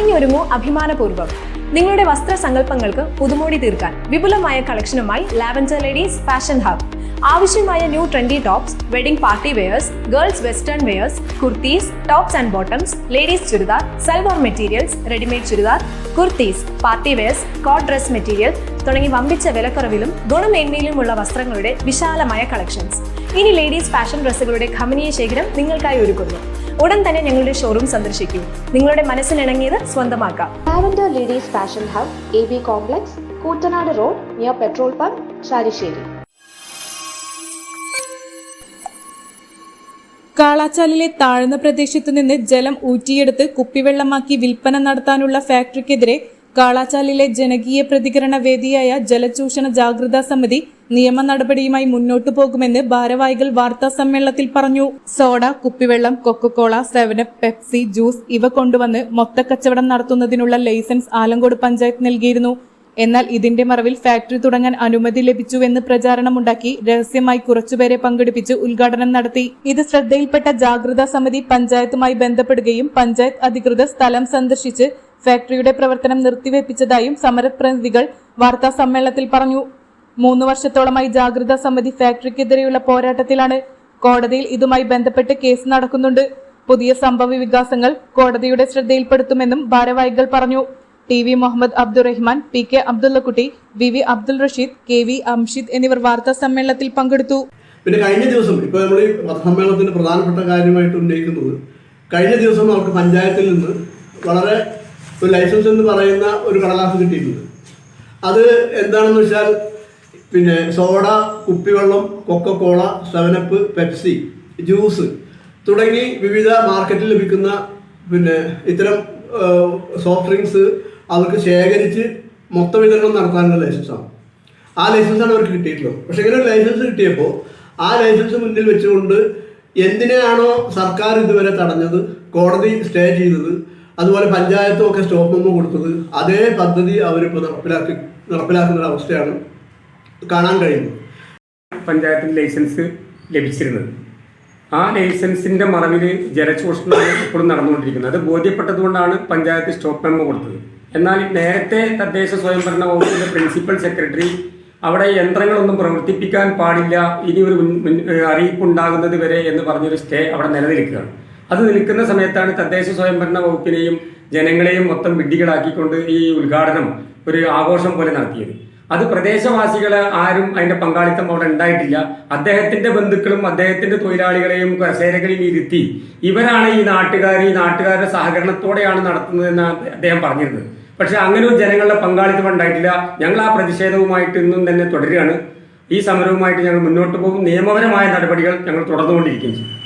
ഒരുങ്ങൂ അഭിമാനപൂർവം. നിങ്ങളുടെ വസ്ത്ര സങ്കല്പങ്ങൾക്ക് പുതുമോടി തീർക്കാൻ വിപുലമായ കളക്ഷനുമായി ലാവൻഡർ ലേഡീസ് ഫാഷൻ ഹബ് ആവശ്യമായ new trendy tops wedding party wears girls western wears kurtis tops and bottoms ladies churidar salwar materials readymade churidar kurtis party wears coat dress material തുടങ്ങി വമ്പിച്ച വിലക്കുറവിലും ഗുണമേന്മയിലുമുള്ള വസ്ത്രങ്ങളുടെ വിശാലമായ കളക്ഷൻസ് ഇനി ലേഡീസ് ഫാഷൻ ഡ്രസ്സുകളുടെ ഖമനീയ ശേഖരം നിങ്ങൾക്കായി ഒരുക്കുന്നു. ഉടൻ തന്നെ ഞങ്ങളുടെ ഷോറൂം സന്ദർശിക്കൂ. നിങ്ങളുടെ മനസ്സിനിണങ്ങിയത് സ്വന്തമാക്കാം. Lavender ladies fashion hub A B complex Koottanad road near petrol pump Sharisseri കാളാച്ചാലിലെ താഴ്ന്ന പ്രദേശത്തു നിന്ന് ജലം ഊറ്റിയെടുത്ത് കുപ്പിവെള്ളമാക്കി വിൽപ്പന നടത്താനുള്ള ഫാക്ടറിക്കെതിരെ കാളാച്ചാലിലെ ജനകീയ പ്രതികരണ വേദിയായ ജലചൂഷണ ജാഗ്രതാ സമിതി നിയമ നടപടിയുമായി മുന്നോട്ടു പോകുമെന്ന് ഭാരവാഹികൾ വാർത്താ സമ്മേളനത്തിൽ പറഞ്ഞു. സോഡ കുപ്പിവെള്ളം കൊക്കക്കോള സെവനപ്പ് പെപ്സി ജ്യൂസ് ഇവ കൊണ്ടുവന്ന് മൊത്തക്കച്ചവടം നടത്തുന്നതിനുള്ള ലൈസൻസ് ആലങ്കോട് പഞ്ചായത്ത് നൽകിയിരുന്നു. എന്നാൽ ഇതിന്റെ മറവിൽ ഫാക്ടറി തുടങ്ങാൻ അനുമതി ലഭിച്ചുവെന്ന് പ്രചാരണമുണ്ടാക്കി രഹസ്യമായി കുറച്ചുപേരെ പങ്കെടുപ്പിച്ച് ഉദ്ഘാടനം നടത്തി. ഇത് ശ്രദ്ധയിൽപ്പെട്ട ജാഗ്രതാ സമിതി പഞ്ചായത്തുമായി ബന്ധപ്പെടുകയും പഞ്ചായത്ത് അധികൃതർ സ്ഥലം സന്ദർശിച്ച് ഫാക്ടറിയുടെ പ്രവർത്തനം നിർത്തിവെപ്പിച്ചതായും സമരപ്രതിനിധികൾ വാർത്താ സമ്മേളനത്തിൽ പറഞ്ഞു. മൂന്ന് വർഷത്തോളമായി ജാഗ്രതാ സമിതി ഫാക്ടറിക്കെതിരെയുള്ള പോരാട്ടത്തിലാണ് കോടതിയിൽ ഇതുമായി ബന്ധപ്പെട്ട് കേസ് നടക്കുന്നുണ്ട്. പുതിയ സംഭവ വികാസങ്ങൾ കോടതിയുടെ ശ്രദ്ധയിൽപ്പെടുത്തുമെന്നും ഭാരവാഹികൾ പറഞ്ഞു. T V Muhammad Abdurahman P K Abdullakutty V V Abdul Rasheed K V Amshid എന്നിവർ വാർത്താ സമ്മേളനത്തിൽ പങ്കെടുത്തു. പിന്നെ കഴിഞ്ഞ ദിവസം ഇപ്പോൾ നമ്മൾ ഈ സമ്മേളനത്തിന്റെ പ്രധാനപ്പെട്ട കാര്യമായിട്ട് ഉന്നയിക്കുന്നത് കഴിഞ്ഞ ദിവസം അവർക്ക് പഞ്ചായത്തിൽ നിന്ന് വളരെ ഒരു ലൈസൻസ് എന്ന് പറയുന്ന ഒരു കടലാസ് കിട്ടിയിട്ടുണ്ട്. അത് എന്താണെന്ന് വെച്ചാൽ പിന്നെ സോഡ കുപ്പിവെള്ളം കൊക്കക്കോള സെവനപ്പ് പെപ്സി ജ്യൂസ് തുടങ്ങി വിവിധ മാർക്കറ്റിൽ ലഭിക്കുന്ന പിന്നെ ഇത്തരം സോഫ്റ്റ് ഡ്രിങ്ക്സ് അവർക്ക് ശേഖരിച്ച് മൊത്ത വിതരണം നടത്താനുള്ള ലൈസൻസാണ് ആ ലൈസൻസാണ് അവർക്ക് കിട്ടിയിട്ടുള്ളത്. പക്ഷെ ഇങ്ങനെ ഒരു ലൈസൻസ് കിട്ടിയപ്പോൾ ആ ലൈസൻസ് മുന്നിൽ വെച്ചുകൊണ്ട് എന്തിനാണോ സർക്കാർ ഇതുവരെ തടഞ്ഞത് കോടതി സ്റ്റേ ചെയ്തത് അതുപോലെ പഞ്ചായത്തും ഒക്കെ സ്റ്റോപ്പ് മെമ്മോ കൊടുത്തത് അതേ പദ്ധതി അവരിപ്പോൾ നടപ്പിലാക്കി നടപ്പിലാക്കുന്ന ഒരു അവസ്ഥയാണ് കാണാൻ കഴിയുന്നത്. പഞ്ചായത്തിന് ലൈസൻസ് ലഭിച്ചിരുന്നത്. ആ ലൈസൻസിന്റെ മറവിൽ ജലചൂഷണമാണ് ഇപ്പോഴും നടന്നുകൊണ്ടിരിക്കുന്നത്. അത് ബോധ്യപ്പെട്ടതുകൊണ്ടാണ് പഞ്ചായത്ത് സ്റ്റോപ്പ് മെമ്മോ കൊടുത്തത്. എന്നാൽ നേരത്തെ തദ്ദേശ സ്വയംഭരണ വകുപ്പിന്റെ പ്രിൻസിപ്പൽ സെക്രട്ടറി അവിടെ യന്ത്രങ്ങളൊന്നും പ്രവർത്തിപ്പിക്കാൻ പാടില്ല ഇനി ഒരു അറിയിപ്പ് ഉണ്ടാകുന്നത് വരെ എന്ന് പറഞ്ഞൊരു സ്റ്റേ അവിടെ നിലനിൽക്കുകയാണ്. അത് നിൽക്കുന്ന സമയത്താണ് തദ്ദേശ സ്വയംഭരണ വകുപ്പിനെയും ജനങ്ങളെയും മൊത്തം വിഡ്ഢികളാക്കിക്കൊണ്ട് ഈ ഉദ്ഘാടനം ഒരു ആഘോഷം പോലെ നടത്തിയത്. അത് പ്രദേശവാസികൾ ആരും അതിന്റെ പങ്കാളിത്തം അവിടെ ഉണ്ടായിട്ടില്ല. അദ്ദേഹത്തിന്റെ ബന്ധുക്കളും അദ്ദേഹത്തിന്റെ തൊഴിലാളികളെയും കസേരകളെയും ഇരുത്തി ഇവരാണ് ഈ നാട്ടുകാർ ഈ നാട്ടുകാരുടെ സഹകരണത്തോടെയാണ് നടത്തുന്നതെന്ന് അദ്ദേഹം പറഞ്ഞിരുന്നത്. പക്ഷെ അങ്ങനെ ഒരു ജനങ്ങളുടെ പങ്കാളിത്തം ഉണ്ടായിട്ടില്ല. ഞങ്ങൾ ആ പ്രതിഷേധവുമായിട്ട് ഇന്നും തന്നെ തുടരുകയാണ്. ഈ സമരവുമായിട്ട് ഞങ്ങൾ മുന്നോട്ട് പോകും. നിയമപരമായ നടപടികൾ ഞങ്ങൾ തുടർന്നുകൊണ്ടിരിക്കുകയും ചെയ്യും.